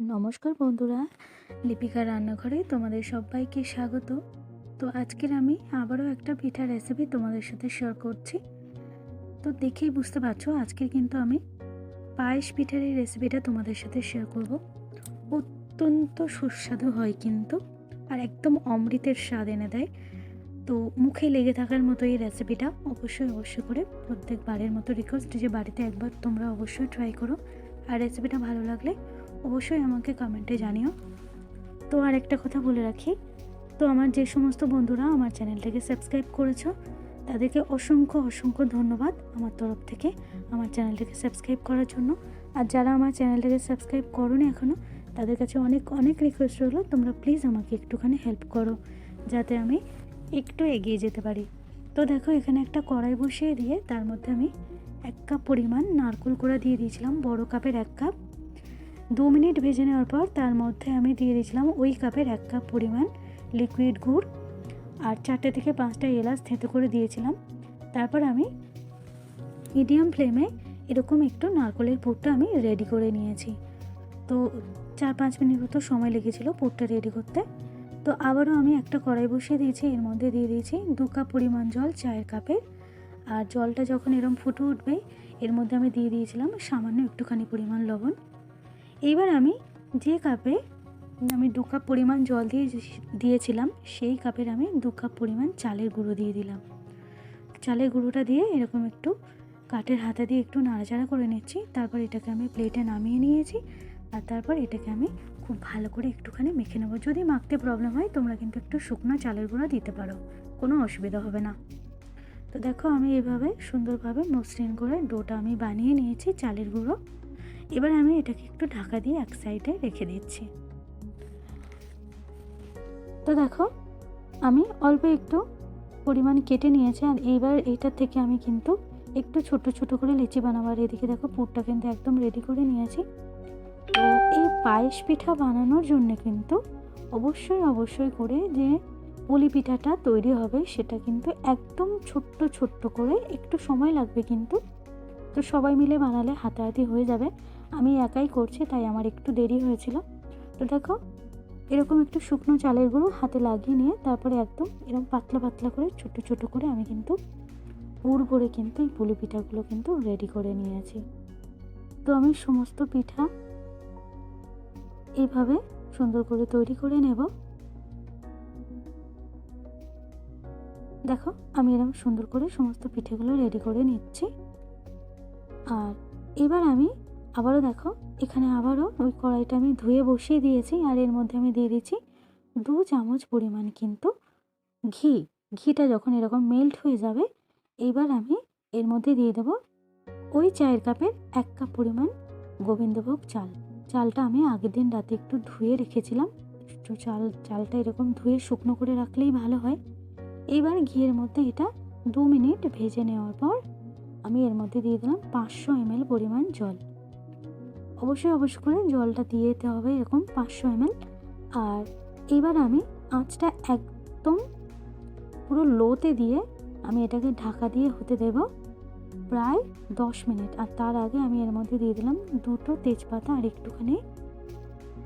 নমস্কার বন্ধুরা লিপিকা রান্নাঘরে তোমাদের সবাইকে স্বাগত। তো আজকের আমি আবারও একটা পিঠা রেসিপি তোমাদের সাথে শেয়ার করছি। তো দেখেই বুঝতে পারছ, আজকে কিন্তু আমি পায়েস পিঠার এই রেসিপিটা তোমাদের সাথে শেয়ার করব। অত্যন্ত সুস্বাদু হয় কিন্তু, আর একদম অমৃতের স্বাদ এনে দেয়। তো মুখে লেগে থাকার মতো এই রেসিপিটা অবশ্যই অবশ্যই করে প্রত্যেকবারের মতো রিকোয়েস্ট যে বাড়িতে একবার তোমরা অবশ্যই ট্রাই করো। আর রেসিপিটা ভালো লাগলে অবশ্যই আমাকে কমেন্টে জানিও। তো আর একটা কথা বলে রাখি, তো আমার যে সমস্ত বন্ধুরা আমার চ্যানেলটাকে সাবস্ক্রাইব করেছ, তাদেরকে অসংখ্য অসংখ্য ধন্যবাদ আমার তরফ থেকে আমার চ্যানেলটাকে সাবস্ক্রাইব করার জন্য। আর যারা আমার চ্যানেলটাকে সাবস্ক্রাইব করোনি এখনও তাদের কাছে অনেক অনেক রিকোয়েস্ট রইল, তোমরা প্লিজ আমাকে একটুখানি হেল্প করো, যাতে আমি একটু এগিয়ে যেতে পারি। তো দেখো, এখানে একটা কড়াই বসিয়ে দিয়ে তার মধ্যে আমি এক কাপ পরিমাণ নারকোল কোড়া দিয়ে দিয়েছিলাম, বড় কাপের এক কাপ দু মিনিট ভেজে নেওয়ার পর তার মধ্যে আমি দিয়ে দিয়েছিলাম ওই কাপের এক কাপ পরিমাণ লিকুইড গুড় আর চারটে থেকে পাঁচটা এলাচ থেঁতো করে দিয়েছিলাম। তারপর আমি মিডিয়াম ফ্লেমে এরকম একটু নারকলের পুরটা আমি রেডি করে নিয়েছি। তো চার পাঁচ মিনিট মতো সময় লেগেছিলো পুরটা রেডি করতে। তো আবারও আমি একটা কড়াই বসিয়ে দিয়েছি, এর মধ্যে দিয়ে দিয়েছি দু কাপ পরিমাণ জল চায়ের কাপের আর জলটা যখন এরম ফুটে উঠবে, এর মধ্যে আমি দিয়ে দিয়েছিলাম সামান্য একটুখানি পরিমাণ লবণ। এইবার আমি যে কাপে আমি দু কাপ পরিমাণ জল দিয়ে দিয়েছিলাম, সেই কাপের আমি দু কাপ পরিমাণ চালের গুঁড়ো দিয়ে দিলাম। চালের গুঁড়োটা দিয়ে এরকম একটু কাঠের হাতা দিয়ে একটু নাড়াচাড়া করে নিচ্ছি, তারপর এটাকে আমি প্লেটে নামিয়ে নিয়েছি, আর তারপর এটাকে আমি খুব ভালো করে একটুখানি মেখে নেব। যদি মাখতে প্রবলেম হয়, তোমরা কিন্তু একটু শুকনো চালের গুঁড়ো দিতে পারো, কোনো অসুবিধা হবে না। তো দেখো, আমি এভাবে সুন্দরভাবে মসৃণ করে ডোটা আমি বানিয়ে নিয়েছি চালের গুঁড়ো। এবার আমি এটাকে একটু ঢাকা দিয়ে এক সাইডে রেখে দিচ্ছি। তো দেখো, আমি অল্প একটু পরিমাণ কেটে নিয়েছি আর এইবার এইটার থেকে আমি কিন্তু একটু ছোট ছোট করে লিচি বানাবার এদিকে দেখো, পুরটা কিন্তু একদম রেডি করে নিয়েছি। তো এই পায়েস পিঠা বানানোর জন্য কিন্তু অবশ্যই অবশ্যই করে যে পুলি পিঠাটা তৈরি হবে, সেটা কিন্তু একদম ছোট্ট ছোট্ট করে একটু সময় লাগবে কিন্তু। তো সবাই মিলে বানালে হাতাহাতি হয়ে যাবে। আমি একাই করছি, তাই আমার একটু দেরি হয়েছিল। তো দেখো, এরকম একটু শুকনো চালের গুঁড়ো হাতে লাগিয়ে নিয়ে তারপরে একদম এরকম পাতলা পাতলা করে, ছোট ছোট করে আমি কিন্তু পুর করে কিন্তু এই পুলি পিঠাগুলো কিন্তু রেডি করে নিয়েছি। তো আমি সমস্ত পিঠা এইভাবে সুন্দর করে তৈরি করে নেব। দেখো, আমি এরকম সুন্দর করে সমস্ত পিঠেগুলো রেডি করে নিচ্ছি। আর এবার আমি আবারও দেখো, এখানে আবারও ওই কড়াইটা আমি ধুয়ে বসিয়ে দিয়েছি আর এর মধ্যে আমি দিয়ে দিচ্ছি দু চামচ পরিমাণ কিন্তু ঘি। ঘিটা যখন এরকম মেল্ট হয়ে যাবে এইবার আমি এর মধ্যে দিয়ে দেবো ওই চায়ের কাপের এক কাপ পরিমাণ গোবিন্দভোগ চাল। চালটা আমি আগের দিন রাতে একটু ধুয়ে রেখেছিলাম। তো চাল, চালটা এরকম ধুয়ে শুকনো করে রাখলেই ভালো হয়। এইবার ঘিয়ের মধ্যে এটা দু মিনিট ভেজে নেওয়ার পর আমি এর মধ্যে দিয়ে দিলাম পাঁচশো এমএল পরিমাণ জল। অবশ্যই অবশ্যই করে জলটা দিয়ে দিতে হবে এরকম পাঁচশো এমএল আর এবার আমি আঁচটা একদম পুরো লোতে দিয়ে আমি এটাকে ঢাকা দিয়ে হতে দেব প্রায় দশ মিনিট। আর তার আগে আমি এর মধ্যে দিয়ে দিলাম দুটো তেজপাতা আর একটুখানি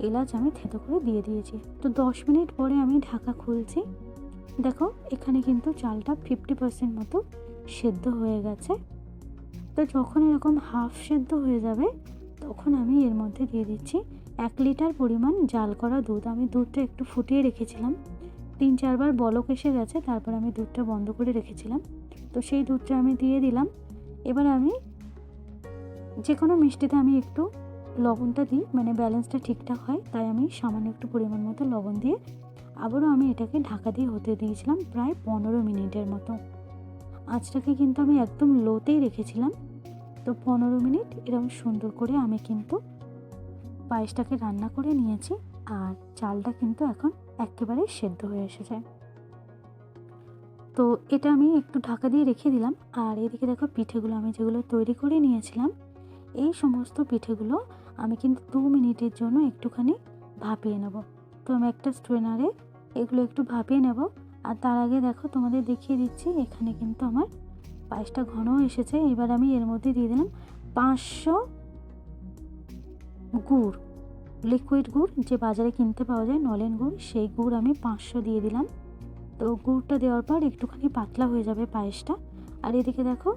এলাচ আমি থেতো করে দিয়ে দিয়েছি। তো দশ মিনিট পরে আমি ঢাকা খুলছি। দেখো, এখানে কিন্তু চালটা ফিফটি পার্সেন্ট মতো সেদ্ধ হয়ে গেছে। তো যখন এরকম হাফ সেদ্ধ হয়ে যাবে তখন আমি এর মধ্যে দিয়ে দিচ্ছি এক লিটার পরিমাণ জাল করা দুধ। আমি দুধটা একটু ফুটিয়ে রেখেছিলাম। তিন, চারবার বলক এসে গেছে, তারপর আমি দুধটা বন্ধ করে রেখেছিলাম। তো সেই দুধটা আমি দিয়ে দিলাম। এবার আমি যে কোনো মিষ্টিতে আমি একটু লবণটা দিই মানে ব্যালেন্সটা ঠিকঠাক হয়, তাই আমি সামান্য একটু পরিমাণ মতো লবণ দিয়ে আবারও আমি এটাকে ঢাকা দিয়ে হতে দিয়েছিলাম প্রায় পনেরো মিনিটের মতো। আঁচটাকে কিন্তু আমি একদম লোতেই রেখেছিলাম। তো পনেরো মিনিট এরকম সুন্দর করে আমি কিন্তু পায়েসটাকে রান্না করে নিয়েছি আর চালটা কিন্তু এখন একেবারে সেদ্ধ হয়ে এসেছে। তো এটা আমি একটু ঢাকা দিয়ে রেখে দিলাম আর এদিকে দেখো পিঠেগুলো আমি যেগুলো তৈরি করে নিয়েছিলাম, এই সমস্ত পিঠেগুলো আমি কিন্তু দু মিনিটের জন্য একটুখানি ভাপিয়ে নেব। তো আমি একটা স্ট্রেনারে এগুলো একটু ভাপিয়ে নেব আর তার আগে দেখো তোমাদের দেখিয়ে দিচ্ছি এখানে কিন্তু আমার পায়েসটা ঘন এসেছে, এবার আমি এর মধ্যে দিয়ে দিলাম পাঁচশো গুড় লিকুইড গুড় যে বাজারে কিনতে পাওয়া যায়, নলেন গুড়, সেই গুড় আমি পাঁচশো দিয়ে দিলাম। তো গুড়টা দেওয়ার পর একটুখানি পাতলা হয়ে যাবে পায়েসটা। আর এদিকে দেখো,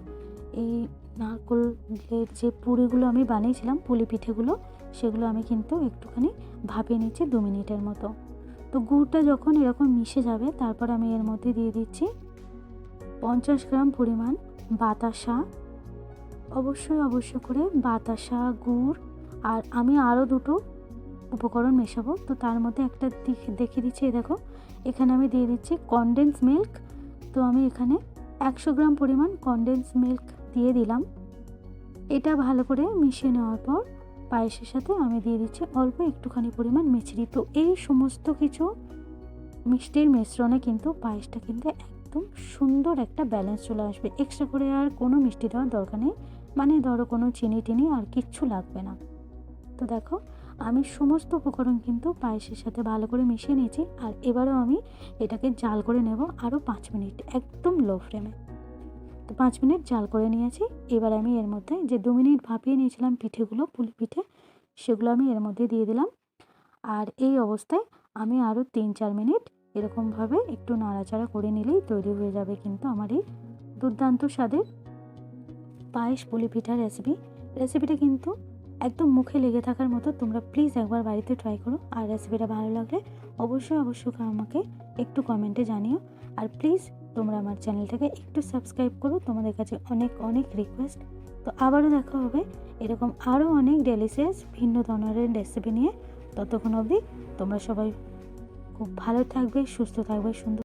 এই নারকলের যে পুরিগুলো আমি বানিয়েছিলাম, পুলি পিঠেগুলো, সেগুলো আমি কিন্তু একটুখানি ভাপিয়ে নিচ্ছি দু মিনিটের মতো। তো গুড়টা যখন এরকম মিশে যাবে, তারপর আমি এর মধ্যে দিয়ে দিচ্ছি পঞ্চাশ গ্রাম পরিমাণ বাতাসা, অবশ্যই অবশ্য করে বাতাসা, গুড়, আর আমি আরও দুটো উপকরণ মেশাবো। তো তার মধ্যে একটা দেখিয়ে দিচ্ছি দেখো, এখানে আমি দিয়ে দিচ্ছি কনডেন্স মিল্ক তো আমি এখানে একশো গ্রাম পরিমাণ কনডেন্স মিল্ক দিয়ে দিলাম। এটা ভালো করে মিশিয়ে নেওয়ার পর পায়েসের সাথে আমি দিয়ে দিচ্ছি অল্প একটুখানি পরিমাণ মিছরি। তো এই সমস্ত কিছু মিষ্টির মিশ্রণে কিন্তু পায়েসটা কিন্তু একদম সুন্দর একটা ব্যালেন্স চলে আসবে। এক্সট্রা করে আর কোনো মিষ্টি দেওয়ার দরকার নেই। মানে ধরো কোনো চিনি টিনি আর কিচ্ছু লাগবে না। তো দেখো, আমি সমস্ত উপকরণ কিন্তু পায়েসের সাথে ভালো করে মিশিয়ে নিয়েছি আর এবারও আমি এটাকে জাল করে নেব আরও পাঁচ মিনিট একদম লো ফ্লেমে তো পাঁচ মিনিট জাল করে নিয়েছি। এবার আমি এর মধ্যে যে দু মিনিট ভাপিয়ে নিয়েছিলাম পিঠেগুলো, পুলি পিঠে, সেগুলো আমি এর মধ্যে দিয়ে দিলাম। আর এই অবস্থায় আমি আরও তিন চার মিনিট এরকমভাবে একটু নাড়াচাড়া করে নিলেই তৈরি হয়ে যাবে কিন্তু আমার এই দুর্দান্ত স্বাদের পায়েস পুলি পিঠার রেসিপি রেসিপিটা কিন্তু একদম মুখে লেগে থাকার মতো। তোমরা প্লিজ একবার বাড়িতে ট্রাই করো। আর রেসিপিটা ভালো লাগলে অবশ্যই অবশ্যই আমাকে একটু কমেন্টে জানিও। আর প্লিজ তোমরা আমার চ্যানেলটাকে একটু সাবস্ক্রাইব করো। তোমাদের কাছে অনেক অনেক রিকোয়েস্ট তো আবারও দেখা হবে এরকম আরও অনেক ডেলিসিয়াস ভিন্ন ধরনের রেসিপি নিয়ে। ততক্ষণ অবধি তোমরা সবাই খুব ভালো থাকবে সুস্থ থাকবে সুন্দর